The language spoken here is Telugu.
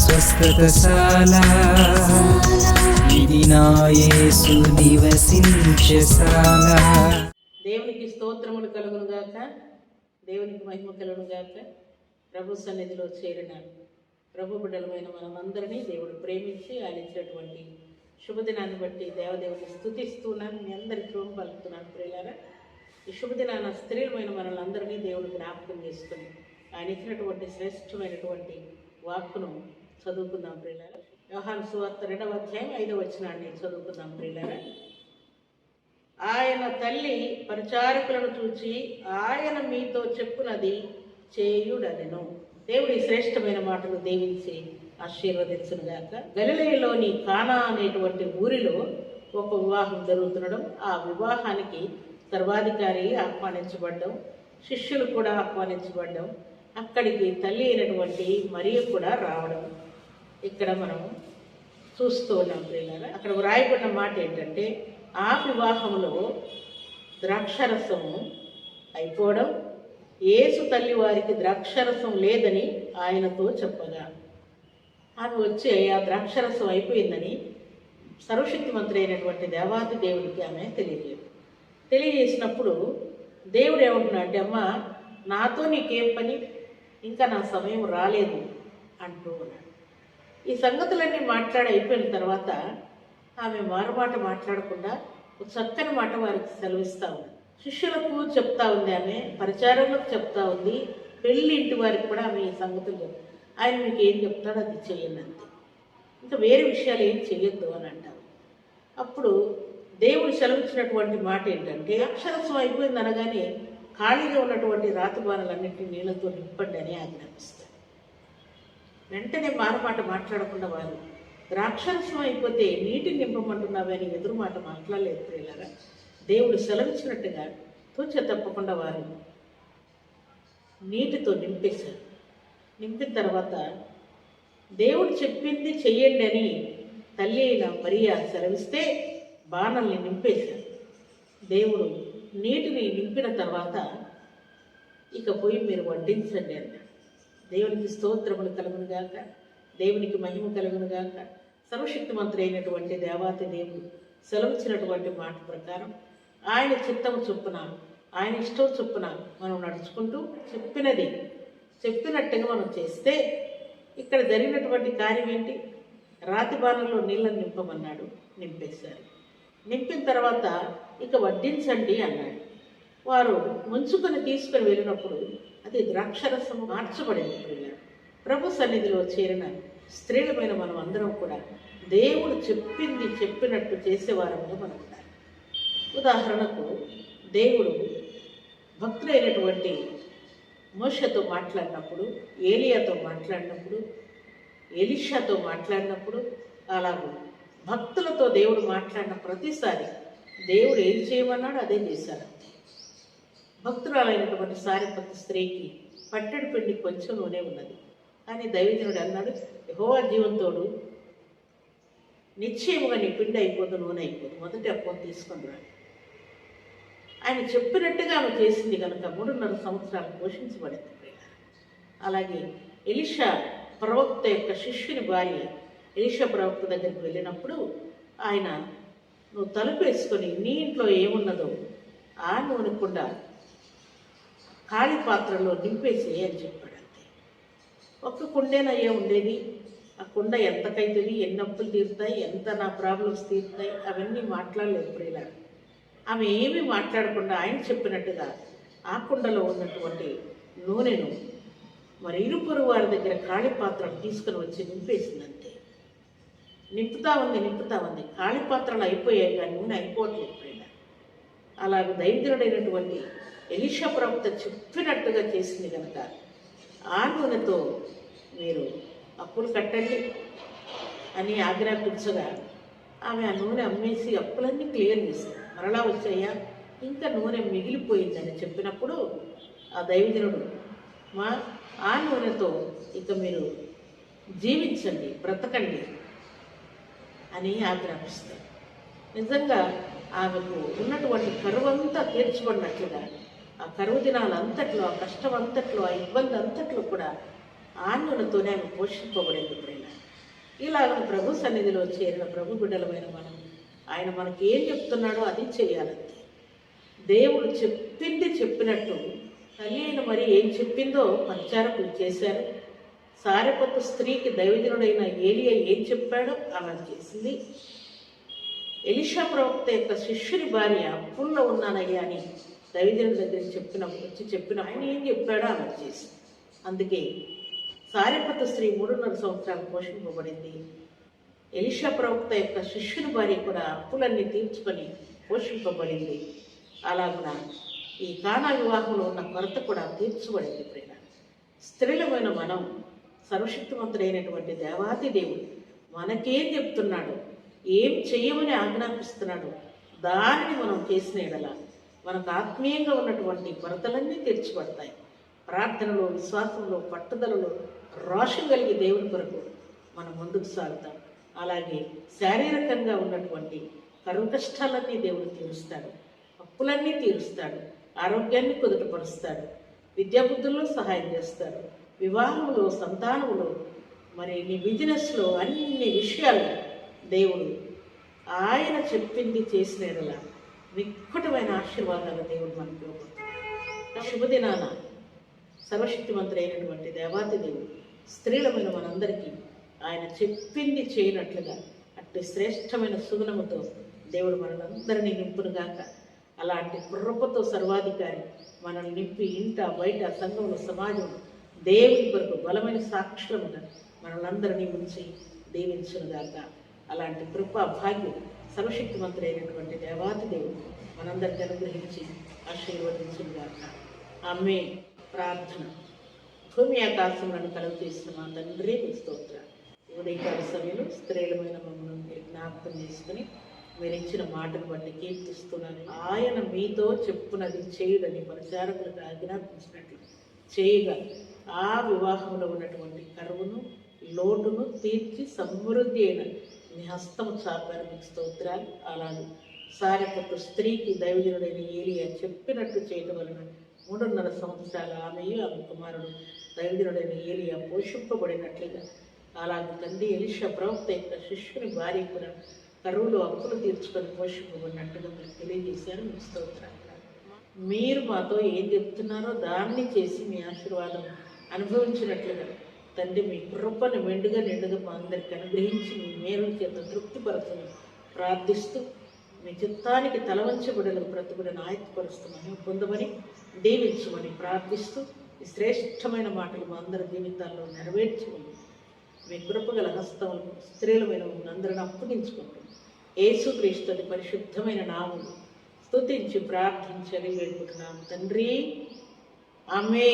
స్వస్థతశాల. ఇది నా యేసు నివసించశాల దేవునికి స్తోత్రములు కలుగును గాక. దేవునికి మహిమ కలుగును గాక. ప్రభు సన్నిధిలో చేరిన ప్రభు బిడ్డలమైన మనమందరినీ దేవుడు ప్రేమించి ఆయన ఇచ్చినటువంటి శుభదినాన్ని బట్టి దేవదేవుని స్థుతిస్తున్నాను. మీ అందరి శుభం పలుకుతున్నాను ప్రియులారా. ఈ శుభదినాన స్త్రీలమైన మనల్ని అందరినీ దేవుడు జ్ఞాపకం చేసుకుని ఆయన ఇచ్చినటువంటి శ్రేష్టమైనటువంటి వాక్కును చదువుకుందాం ప్రియులారా. వ్యవహార సువార్త రెండవ అధ్యాయం ఐదవ వచనాన్ని చదువుకుందాం ప్రియులారా. ఆయన తల్లి పరిచారకులను చూచి ఆయన మీతో చెప్పునది చేయుడనెను. దేవుడి శ్రేష్టమైన మాటలు దీవించి ఆశీర్వదించునుగాక గలిలయలోని కానా అనేటువంటి ఊరిలో ఒక వివాహం జరుగుతుండడం. ఆ వివాహానికి సర్వాధికారి ఆహ్వానించబడ్డం. శిష్యులు కూడా ఆహ్వానించబడ్డం. అక్కడికి తల్లి అయినటువంటి మరియ కూడా రావడం. ఇక్కడ మనం చూస్తూ ఉన్నాం ప్రియులారా. అక్కడ వ్రాయబడిన మాట ఏంటంటే ఆ వివాహంలో ద్రాక్షరసము అయిపోవడం. ఏసు తల్లి వారికి ద్రాక్షరసం లేదని ఆయనతో చెప్పగా. ఆమె వచ్చి ఆ ద్రాక్షరసం అయిపోయిందని సర్వశక్తి మంత్రి అయినటువంటి దేవాది దేవుడికి ఆమె తెలియజేయదు తెలియజేసినప్పుడు దేవుడు ఏమంటున్నా అంటే అమ్మ నాతో నీకేం పని? ఇంకా నా సమయం రాలేదు అంటూ ఉన్నాడు. ఈ సంగతులన్నీ మాట్లాడి అయిపోయిన తర్వాత ఆమె మారుమాట మాట్లాడకుండా ఒక చక్కని మాట వారికి సెలవిస్తూ ఉంది. శిష్యులకు చెప్తా ఉంది ఆమె పరిచారంలోకి చెప్తా ఉంది. పెళ్ళి ఇంటి వారికి కూడా ఆమె ఈ సంగతులు ఆయన మీకు ఏం చెప్తాడో అది చెయ్యండి అంతే. ఇంకా వేరే విషయాలు ఏం చెయ్యొద్దు అని అంటారు. అప్పుడు దేవుడు సెలవిచ్చినటువంటి మాట ఏంటంటే అక్షరస్వం అయిపోయింది అనగానే ఖాళీగా ఉన్నటువంటి రాతబాణలన్నింటినీ నీళ్ళతో నింపండి అని ఆజ్ఞాపిస్తారు వెంటనే మారమాట మాట్లాడకుండా వారు ద్రాక్షరసం అయిపోతే నీటిని నింపమంటున్నావే అని ఎదురు మాట మాట్లాడలేదు ప్రియులారా. దేవుడు సెలవిచ్చినట్టుగా తూచ తప్పకుండా వారు నీటితో నింపేశారు. నింపిన తర్వాత దేవుడు చెప్పింది చెయ్యండి అని తల్లి అయిన మరియా సెలవిస్తే బాణల్ని నింపేశారు. దేవుడు నీటిని నింపిన తర్వాత ఇక పోయి మీరు వడ్డించండి అన్నాడు దేవునికి స్తోత్రములు కలుగును గాక. దేవునికి మహిమ కలుగును గాక. సర్వశక్తి మంత్రి అయినటువంటి దేవాతి దేవుడు సెలవిచ్చినటువంటి మాట ప్రకారం ఆయన చిత్తము చొప్పున ఆయన ఇష్టం చొప్పున మనం నడుచుకుంటూ చెప్పినది. చెప్పినట్టుగా మనం చేస్తే ఇక్కడ జరిగినటువంటి కార్యం ఏంటి? రాతి బాణంలో నీళ్ళని నింపమన్నాడు నింపేశారు. నింపిన తర్వాత ఇక వడ్డించండి అన్నాడు. వారు ముంచుకొని తీసుకుని వెళ్ళినప్పుడు అది ద్రాక్షరసము మార్చబడింది పిల్లలు ప్రభు సన్నిధిలో చేరిన స్త్రీలమైన మనం అందరం కూడా దేవుడు చెప్పింది చెప్పినట్టు చేసేవారంగా మనం ఉండాలి. ఉదాహరణకు దేవుడు భక్తులైనటువంటి మోషతో మాట్లాడినప్పుడు ఏలియాతో మాట్లాడినప్పుడు ఎలిషాతో మాట్లాడినప్పుడు అలాగే భక్తులతో దేవుడు మాట్లాడిన ప్రతిసారి దేవుడు ఏం చేయమన్నాడు అదే చేశాడు. భక్తురాలైనటువంటి సారిపతి స్త్రీకి పట్టెడు పిండి కొంచెం నూనె ఉన్నది. కానీ దైవజనుడు అన్నాడు యహోవా జీవంతోడు నిశ్చయముగా నీ పిండి అయిపోదు నూనె అయిపోదు. మొదటి అప్పం తీసుకొని రా. ఆయన చెప్పినట్టుగా ఆమె చేసింది కనుక మూడున్నర సంవత్సరాలు పోషించబడింది. అలాగే ఎలిషా ప్రవక్త యొక్క శిష్యుని భార్య ఎలిషా ప్రవక్త దగ్గరికి వెళ్ళినప్పుడు ఆయన నువ్వు తలుపు వేసుకొని నీ ఇంట్లో ఏమున్నదో ఆ నూనె కుండ ఖాళీ పాత్రలో నింపేసి అని చెప్పాడు అంతే. ఒక్క కుండేనయ్యే ఉండేది. ఆ కుండ ఎంతకైతుంది ఎన్ని అప్పులు తీరుతాయి ఎంత నా ప్రాబ్లమ్స్ తీరుతాయి అవన్నీ మాట్లాడలేదు ప్రియుల ఆమె ఏమీ మాట్లాడకుండా ఆయన చెప్పినట్టుగా ఆ కుండలో ఉన్నటువంటి నూనెను మరి ఇరుపురు వారి దగ్గర ఖాళీ పాత్రలు తీసుకుని వచ్చి నింపేసింది నింపుతా ఉంది నింపుతా ఉంది. ఖాళీ పాత్రలు అయిపోయాయి కానీ నూనె అయిపోవట్లేదు ప్రియుల అలాగ దైత్యుడైనటువంటి ఎలిషా ప్రవక్త చెప్పినట్టుగా చేసింది కనుక ఆ నూనెతో మీరు అప్పులు కట్టండి అని ఆజ్ఞాపించగా ఆమె ఆ నూనె అమ్మేసి అప్పులన్నీ క్లియర్ చేసింది. మరలా వచ్చాయా? ఇంకా నూనె మిగిలిపోయిందని చెప్పినప్పుడు ఆ దైవజనుడు మా ఆ నూనెతో ఇక మీరు జీవించండి బ్రతకండి. అని ఆజ్ఞాపిస్తారు నిజంగా ఆమెకు ఉన్నటువంటి కరువంతా తీర్చబడినట్లుగా ఆ కరువు దినాలంతట్లో ఆ కష్టం అంతట్లో ఆ ఇబ్బంది అంతట్లో కూడా ఆన్యులతోనే ఆమె పోషింపబడింది ప్రేమ ఇలాగ ప్రభు సన్నిధిలో చేరిన ప్రభు బిడ్డలమైన మనం ఆయన మనకి ఏం చెప్తున్నాడో అది చేయాలంతే. దేవుడు చెప్పింది చెప్పినట్టు తల్లి అయిన మరి ఏం చెప్పిందో పరిచారకులు చేశారు. సారెపత్తు స్త్రీకి దైవజనుడైన ఏలియా ఏం చెప్పాడో అలా చేసింది. ఎలిషా ప్రవక్త యొక్క శిష్యుని భార్య అప్పుల్లో ఉన్నానయ్యా అని దైవజనుడి దగ్గర చెప్పిన వచ్చి చెప్పిన ఆయన ఏం చెప్పాడో అలా చేసింది. అందుకే సారెపత్తు స్త్రీ మూడున్నర సంవత్సరాలు పోషింపబడింది. ఎలిషా ప్రవక్త యొక్క శిష్యుని భార్య కూడా అప్పులన్నీ తీర్చుకొని పోషింపబడింది. అలాగున ఈ కానా వివాహంలో ఉన్న కొరత కూడా తీర్చబడింది ప్రేమ స్త్రీలమైన మనం సర్వశక్తివంతుడైనటువంటి దేవాది దేవుడు మనకేం చెప్తున్నాడు ఏం చెయ్యమని ఆజ్ఞాపిస్తున్నాడు దానిని మనం చేసిన ఎడలా మనకు ఆత్మీయంగా ఉన్నటువంటి కొరతలన్నీ తెరిచిపడతాయి. ప్రార్థనలో విశ్వాసంలో పట్టుదలలో రోషం కలిగి దేవుని కొరకు మనం ముందుకు సాగుతాం. అలాగే శారీరకంగా ఉన్నటువంటి కరువు కష్టాలన్నీ దేవుడు తీరుస్తాడు అప్పులన్నీ తీరుస్తాడు ఆరోగ్యాన్ని కుదుటపరుస్తాడు విద్యాబుద్ధుల్లో సహాయం చేస్తాడు వివాహంలో సంతానంలో మరి నీ బిజినెస్లో అన్ని విషయాలు దేవుడు ఆయన చెప్పింది చేసిన ఎడల ఆశీర్వాదాలు దేవుడు మనకు ఇవ్వబోతున్నాడు. శుభదినాన సర్వశక్తివంతుడైనటువంటి దేవాతి దేవుడు స్త్రీలమైన మనందరికీ ఆయన చెప్పింది చేయనట్లుగా అట్టి శ్రేష్టమైన సుగుణముతో దేవుడు మనందరినీ నింపునుగాక అలాంటి కృపతో సర్వాధికారి మనల్ని నింపి ఇంట బయట సంఘంలో సమాజంలో దేవుని కొరకు బలమైన సాక్షులముగా మనలందరినీ ఉంచి దీవించునుగాక అలాంటి కృప భాగ్యం సర్వశక్తిమంతుడైనటువంటి దేవాతి దేవుడు మనందరికీ అనుగ్రహించి ఆశీర్వదించునుగాక ఆమె ప్రార్థన. భూమి ఆకాశములను కలుగు చేసిన మా తండ్రి స్తోత్ర. ఉదయకాల సమయంలో స్త్రీలమైన మమ్మల్ని మీరు జ్ఞాపకం చేసుకుని మీరు ఇచ్చిన మాటను బట్టి కీర్తిస్తున్నాను. ఆయన మీతో చెప్పునది చేయుడని పరిచారకులకు ఆజ్ఞాపించినట్లు చేయగా ఆ వివాహంలో ఉన్నటువంటి కరువును లోటును తీర్చి సమృద్ధి అయిన నీ హస్తము చాపారు మీకు స్తోత్రాలు. అలాగే సారపట్టు స్త్రీకి దైవజనుడైన ఏలియా చెప్పినట్టు చేయడం వలన మూడున్నర సంవత్సరాల ఆమెయు ఆమె కుమారుడు దైవజనుడైన ఏలియా పోషింపబడినట్లుగా. అలాగే తండ్రి ఎలిష ప్రవక్త యొక్క శిష్యుని భార్య కూడా కరువులో అప్పులు తీర్చుకొని పోషింపబడినట్టుగా మీరు తెలియజేశారు. మీకు స్తోత్రాలు. మీరు మాతో ఏం చెప్తున్నారో దాన్ని చేసి మీ ఆశీర్వాదం అనుభవించినట్లుగా తండ్రి మీ కృపను మెండుగా నిండుగా మా అందరికి అనుగ్రహించి మీ మేలు చేత తృప్తిపరచని ప్రార్థిస్తూ మీ చిత్తానికి తలవంచబడలు బ్రతుకుడను ఆయత్తపరుస్తామని పొందమని దీవించమని ప్రార్థిస్తూ ఈ శ్రేష్టమైన మాటలు మా అందరి జీవితాల్లో నెరవేర్చమని మీ కృపగల హస్తములను స్త్రీలమైన అందరిని అప్పగించుకుంటూ ఏసుక్రీస్తుని పరిశుద్ధమైన నామం స్తుతించి ప్రార్థించని వేడుకుంటున్నాం తండ్రి ఆమె